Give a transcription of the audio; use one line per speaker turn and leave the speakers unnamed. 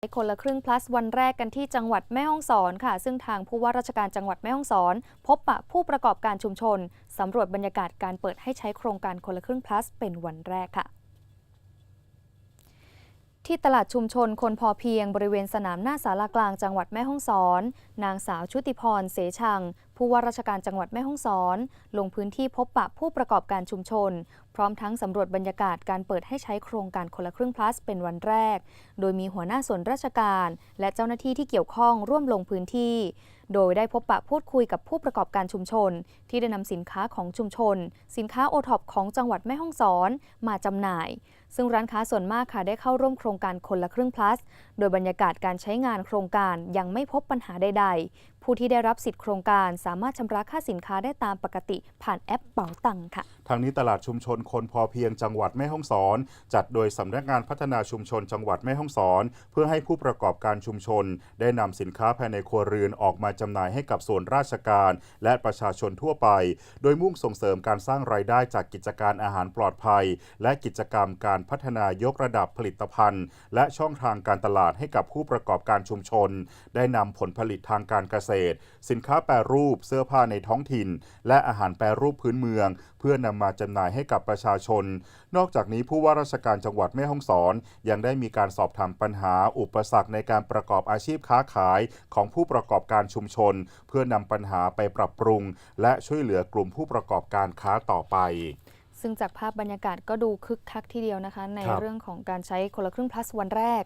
คนละครึ่ง plus วันแรกกันที่จังหวัดแม่ฮ่องสอนค่ะ ซึ่งทางผู้ว่าราชการจังหวัดแม่ฮ่องสอน พบปะผู้ประกอบการชุมชน สำรวจบรรยากาศการเปิดให้ใช้โครงการคนละครึ่ง plus เป็นวันแรกค่ะที่ตลาดชุมชนคนพอเพียงบริเวณสนามหน้าศาลากลางจังหวัดแม่ฮ่องสอน นางสาวชุติพร เสชัง ผู้ว่าราชการจังหวัดแม่ฮ่องสอน ลงพื้นที่พบปะผู้ประกอบการชุมชน พร้อมทั้งสำรวจบรรยากาศการเปิดให้ใช้โครงการคนละครึ่ง plus เป็นวันแรก โดยมีหัวหน้าส่วนราชการ และเจ้าหน้าที่ที่เกี่ยวข้องร่วมลงพื้นที่ โดยได้พบปะพูดคุยกับผู้ประกอบการชุมชน ที่ได้นำสินค้าของชุมชน สินค้าโอท็อปของจังหวัดแม่ฮ่องสอนมาจำหน่าย ซึ่งร้านค้าส่วนมากค่ะได้เข้าร่วมโครงการคนละครึ่ง plus โดยบรรยากาศการใช้งานโครงการยังไม่พบปัญหาใดๆ ผู้ที่ได้รับสิทธิโครงการสามารถชำระค่าสินค้าได้ตามปกติผ่านแอปเป๋าตังค่ะ
ทางนี้ตลาดชุมชนคนพอเพียงจังหวัดแม่ฮ่องสอน จัดโดยสำนักงานพัฒนาชุมชนจังหวัดแม่ฮ่องสอน เพื่อให้ผู้ประกอบการชุมชน ได้นำสินค้าภายในครัวเรือนออกมาจำหน่ายให้กับส่วนราชการ และประชาชนทั่วไป โดยมุ่งส่งเสริมการสร้างรายได้จากกิจการอาหารปลอดภัย และกิจกรรมการพัฒนายกระดับผลิตภัณฑ์ และช่องทางการตลาดให้กับผู้ประกอบการชุมชน ได้นำผลผลิตทางการเกษตรสินค้าแปรรูป เสื้อผ้าในท้องถิ่น และอาหารแปรรูปพื้นเมือง เพื่อนำมาจำหน่ายให้กับประชาชน นอกจากนี้ผู้ว่าราชการจังหวัดแม่ฮ่องสอน ยังได้มีการสอบถามปัญหา อุปสรรคในการประกอบอาชีพค้าขายของผู้ประกอบการชุมชน เพื่อนำปัญหาไปปรับปรุง และช่วยเหลือกลุ่มผู้ประกอบการค้าต่อไป
ซึ่งจากภาพบรรยากาศก็ดูคึกคักทีเดียวนะคะ ใน
ครับ
เรื่องของการใช้คนละครึ่ง plus วันแรก